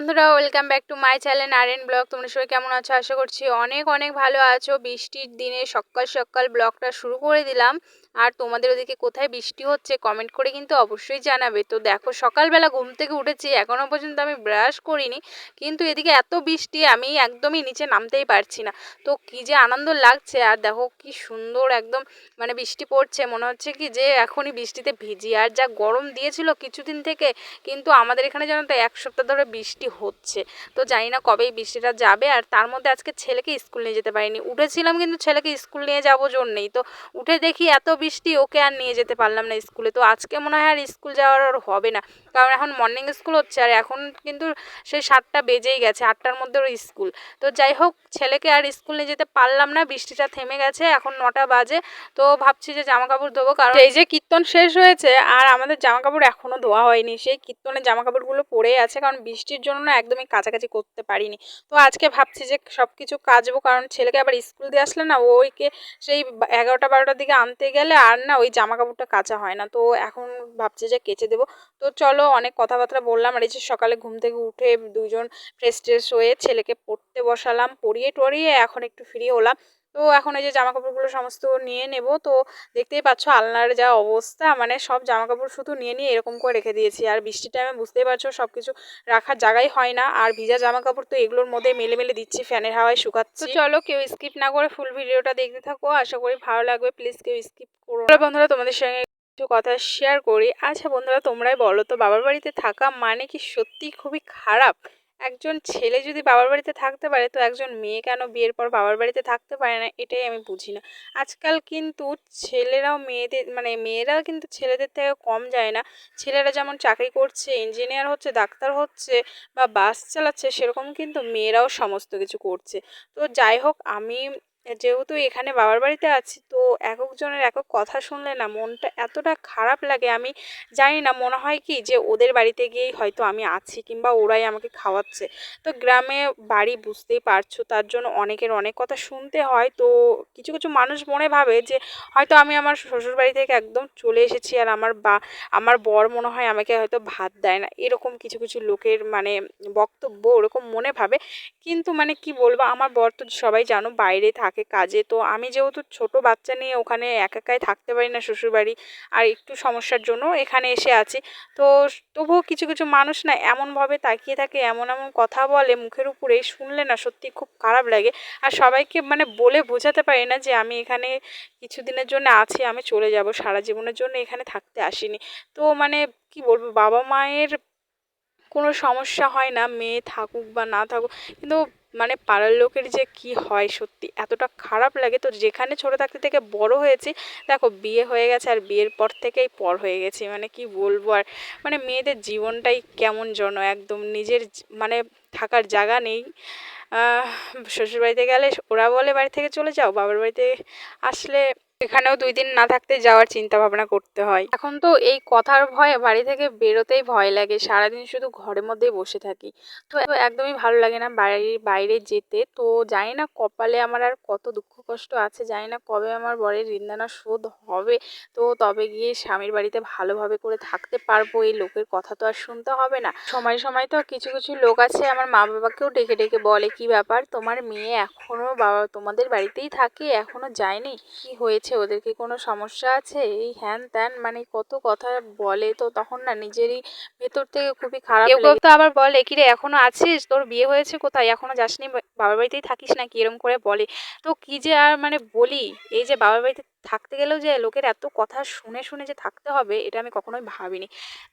বন্ধুরা welcome back to my channel and blog তোমরা সবাই কেমন আছো? আশা করছি অনেক অনেক ভালো আছো। বৃষ্টির দিনে সকাল সকাল ব্লগটা শুরু করে দিলাম। আর তোমাদের ওদিকে কোথায় বৃষ্টি হচ্ছে কমেন্ট করে কিন্তু অবশ্যই জানাবে। তো দেখো, সকালবেলা ঘুম থেকে উঠেছি এখনও পর্যন্ত আমি ব্রাশ করিনি, কিন্তু এদিকে এত বৃষ্টি আমি একদমই নিচে নামতেই পারছি না। তো কী যে আনন্দ লাগছে, আর দেখো কি সুন্দর একদম মানে বৃষ্টি পড়ছে, মনে হচ্ছে কি যে এখনই বৃষ্টিতে ভিজি। আর যা গরম দিয়েছিল কিছুদিন থেকে, কিন্তু আমাদের এখানে যেন তো, এক সপ্তাহ ধরে বৃষ্টি হচ্ছে। তো জানি না কবে এই বৃষ্টিটা যাবে, আর তার মধ্যে আজকে ছেলেকে স্কুল নিয়ে যেতে পারিনি। উঠেছিলাম কিন্তু ছেলেকে স্কুল নিয়ে যাব জোর নেই তো উঠে দেখি এত বৃষ্টি ওকে আর নিয়ে যেতে পারলাম না স্কুলে। তো আজকে মনে হয় আর স্কুল যাওয়ার আর হবে না। কারণ এখন মর্নিং স্কুল হচ্ছে আর এখন কিন্তু সেই সাতটা বেজেই গেছে, আটটার মধ্যে ওর স্কুল। তো যাই হোক, ছেলেকে আর স্কুল নিয়ে যেতে পারলাম না, বৃষ্টিটা থেমে গেছে, এখন নটা বাজে। তো ভাবছি যে জামা কাপড় ধোবো, কারণ এই যে কীর্তন শেষ হয়েছে আর আমাদের জামা কাপড় এখনও ধোয়া হয়নি। সেই কীর্তনের জামা কাপড়গুলো পরেই আছে, কারণ বৃষ্টির জন্য না একদমই কাছাকাছি করতে পারিনি। তো আজকে ভাবছি যে সব কিছু কাজবো কারণ ছেলেকে আবার স্কুল দিয়ে আসলে না, ওইকে সেই এগারোটা বারোটার দিকে আনতে গেলে আর না ওই জামা কাপড়টা কাঁচা হয় না। তো এখন ভাবছি যে কেচে দেবো। তো চলো অনেক কথাবার্তা বললাম। আর এই যে সকালে ঘুম থেকে উঠে দুজন ফ্রেশ ট্রেশ হয়ে ছেলেকে পড়তে বসালাম। পড়িয়ে টড়িয়ে এখন একটু ফ্রি হলাম। তো এখন এই যে জামা কাপড়গুলো সমস্ত নিয়ে নেব। তো দেখতেই পাচ্ছ আলনার যা অবস্থা মানে সব জামা কাপড় শুধু নিয়ে নিয়ে এরকম করে রেখে দিয়েছি। আর বৃষ্টির টাইমে বুঝতেই পারছ সব কিছু রাখার জায়গাই হয় না। আর ভিজা জামা কাপড় তো এগুলোর মধ্যে মেলে মেলে দিচ্ছি ফ্যানের হাওয়ায় শুকাচ্ছি। চলো কেউ স্কিপ না করে ফুল ভিডিওটা দেখতে থাকো। আশা করি ভালো লাগবে। প্লিজ কেউ স্কিপ করো বন্ধুরা তোমাদের সঙ্গে কিছু কথা শেয়ার করি। আচ্ছা বন্ধুরা তোমরাই বলো তো বাবার বাড়িতে থাকা মানে কি সত্যি খুবই খারাপ? একজন ছেলে যদি বাবার বাড়িতে থাকতে পারে, তো একজন মেয়ে কেন বিয়ের পর বাবার বাড়িতে থাকতে পারে না? এটাই আমি বুঝি না। আজকাল কিন্তু ছেলেরাও মেয়েদের মানে মেয়েরাও কিন্তু ছেলেদের থেকে কম যায় না। ছেলেরা যেমন চাকরি করছে ইঞ্জিনিয়ার হচ্ছে, ডাক্তার হচ্ছে বা বাস চালাচ্ছে, সেরকম কিন্তু মেয়েরাও সমস্ত কিছু করছে। তো যাই হোক, আমি যেহেতু এখানে বাবার বাড়িতে আছি, তো একজনের একক কথা শুনলে না মনটা এতটা খারাপ লাগে। আমি জানি না, মনে হয় কি যে ওদের বাড়িতে গিয়েই হয়তো আমি আছি কিংবা ওরাই আমাকে খাওয়াচ্ছে। তো গ্রামে বাড়ি বুঝতেই পারছ, তার জন্য অনেকের অনেক কথা শুনতে হয়। তো কিছু কিছু মানুষ মনে ভাবে যে হয়তো আমি আমার শ্বশুর বাড়ি থেকে একদম চলে এসেছি আর আমার বা, আমার বর মনে হয় আমাকে হয়তো ভাত দেয় না। এরকম কিছু কিছু লোকের মানে বক্তব্য ওরকম মনে ভাবে। কিন্তু মানে কি বলব, আমার বর তো সবাই জানো বাইরে থাকে কাজে। তো আমি যেহেতু ছোট বাচ্চা নিয়ে ওখানে একা একাই থাকতে পারি না শ্বশুরবাড়ি আর একটু সমস্যার জন্য এখানে এসে আছি। তো তবুও কিছু কিছু মানুষ না এমনভাবে তাকিয়ে থাকে, এমন এমন কথা বলে মুখের উপরে শুনলে না সত্যি খুব খারাপ লাগে। আর সবাইকে মানে বলে বোঝাতে পারি না যে আমি এখানে কিছুদিনের জন্য আছি, আমি চলে যাব, সারা জীবনের জন্য এখানে থাকতে আসিনি। তো মানে কি বলব, বাবা মায়ের কোনো সমস্যা হয় না, মেয়ে থাকুক বা না থাকুক। কিন্তু মানে পাড়ার লোকের যে কি হয় সত্যি এতটা খারাপ লাগে। তো যেখানে ছোটো থাকতে থেকে বড় হয়েছি, দেখো বিয়ে হয়ে গেছে আর বিয়ের পর থেকেই পর হয়ে গেছি। মানে কি বলব আর মানে মেয়েদের জীবনটাই কেমন যেন একদম নিজের মানে থাকার জায়গা নেই। শ্বশুরবাড়িতে গেলে ওরা বলে বাড়ি থেকে চলে যাও, বাবার বাড়িতে আসলে এখানেও দুই দিন না থাকতে যাওয়ার চিন্তা ভাবনা করতে হয়। এখন তো এই কথার ভয়ে বাড়ি থেকে বেরোতেই ভয় লাগে। সারাদিন শুধু ঘরের মধ্যেই বসে থাকি। তো একদমই ভালো লাগে না বাড়ির বাইরে যেতে। তো জানি না কপালে আমার আর কত দুঃখ কষ্ট আছে, জানি না কবে আমার বরের ঋণদানা শোধ হবে। তো তবে গিয়ে স্বামীর বাড়িতে ভালোভাবে করে থাকতে পারব, এই লোকের কথা তো আর শুনতে হবে না। সময় সময় তো কিছু কিছু লোক আছে, আমার মা বাবাকেও ডেকে ডেকে বলে, কি ব্যাপার? তোমার মেয়ে এখনও বাবা তোমাদের বাড়িতেই থাকে? এখনও যায়নি? কি হয়েছে? আছে ওদের কি কোনো সমস্যা আছে? এই হ্যান ত্যান মানে কত কথা বলে তো তখন না নিজেরই ভেতর থেকে খুবই খারাপ কেউ কেউ তো আবার বলে কিরে এখনও আছিস? তোর বিয়ে হয়েছে কোথায়? এখনও যাসনি? বাবার বাড়িতেই থাকিস নাকি? এরম করে বলে। তো কি যে আর মানে বলি এই যে বাবার বাড়িতে থাকতে গেলেও যে লোকের এত কথা শুনে শুনে যে থাকতে হবে এটা আমি কখনোই ভাবিনি।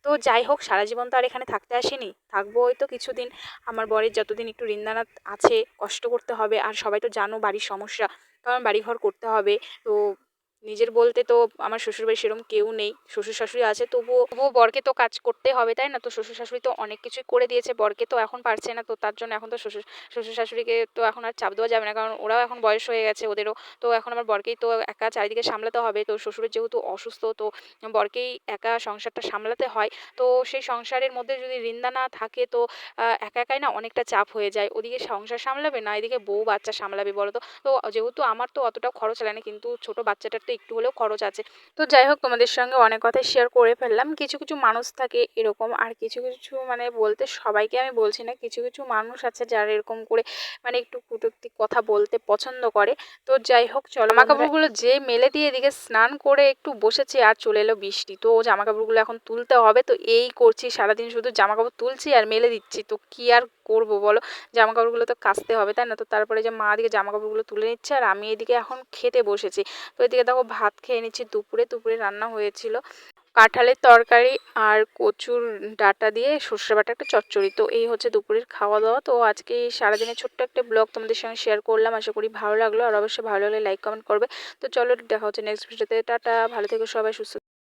তো যাই হোক সারা জীবন তো আর এখানে থাকতে আসিনি। থাকব হয়তো কিছুদিন। আমার বরের যতদিন একটু ঋণদানা আছে কষ্ট করতে হবে। আর সবাই তো জানো বাড়ির সমস্যা। কারণ বাড়িঘর করতে হবে। তো নিজের বলতে তো আমার শ্বশুরবাড়ি সেরকম কেউ নেই। শ্বশুর শাশুড়ি আছে, তবুও তবুও বরকে তো কাজ করতে হবে, তাই না? তো শ্বশুর শাশুড়ি তো অনেক কিছুই করে দিয়েছে, বরকে তো এখন পারছে না, তো তার জন্য এখন তো শ্বশুর শ্বশুর শাশুড়িকে তো এখন আর চাপ দেওয়া যাবে না, কারণ ওরাও এখন বয়স হয়ে গেছে ওদেরও, তো এখন আমার বরকেই তো একা চারিদিকে সামলাতে হবে। তো শ্বশুরের যেহেতু অসুস্থ, তো বরকেই একা সংসারটা সামলাতে হয়। তো সেই সংসারের মধ্যে যদি ঋন্দা না থাকে, তো একা একাই না অনেকটা চাপ হয়ে যায়। ওদিকে সংসার সামলাবে না, এদিকে বউ বাচ্চা সামলাবে, বলো তো? তো যেহেতু আমার তো অতটাও খরচ লাগে না, কিন্তু ছোটো বাচ্চাটার তো একটু হলেও খরচ আছে। তো যাই হোক তোমাদের সঙ্গে অনেক কথাই শেয়ার করে ফেললাম। কিছু কিছু মানুষ থাকে এরকম আর কিছু কিছু মানে বলতে সবাইকে আমি বলছি না কিছু কিছু মানুষ আছে যারা এরকম করে মানে একটু কটূক্তি কথা বলতে পছন্দ করে। তো যাই হোক চলো জামা কাপড়গুলো যে মেলে দিয়ে এদিকে স্নান করে একটু বসেছে আর চলে এলো বৃষ্টি। তো জামা কাপড়গুলো এখন তুলতে হবে। তো এই করছি সারাদিন শুধু জামা কাপড় তুলছি আর মেলে দিচ্ছি। তো কী আর করব বলো? জামা কাপড়গুলো তো কাচতে হবে, তাই না? তো তারপরে যে মা দিকে জামা কাপড়গুলো তুলে নিচ্ছে, আর আমি এদিকে এখন খেতে বসেছি। তো এদিকে দেখো ভাত খেয়ে নিচ্ছি, দুপুরে দুপুরে রান্না হয়েছিল। কাঁঠালের তরকারি আর কচুর ডাটা দিয়ে সর্ষে বাটা একটা চচ্চড়ি। তো এই হচ্ছে দুপুরের খাওয়া দাওয়া তো আজকে এই সারাদিনের ছোট্ট একটা ব্লগ তোমাদের সঙ্গে শেয়ার করলাম। আশা করি ভালো লাগল। আর অবশ্যই ভালো লাগলে লাইক কমেন্ট করবে। তো চলো, দেখা হচ্ছে নেক্সট ভিডিওতে টাটা, ভালো থেকো সবাই, সুস্থ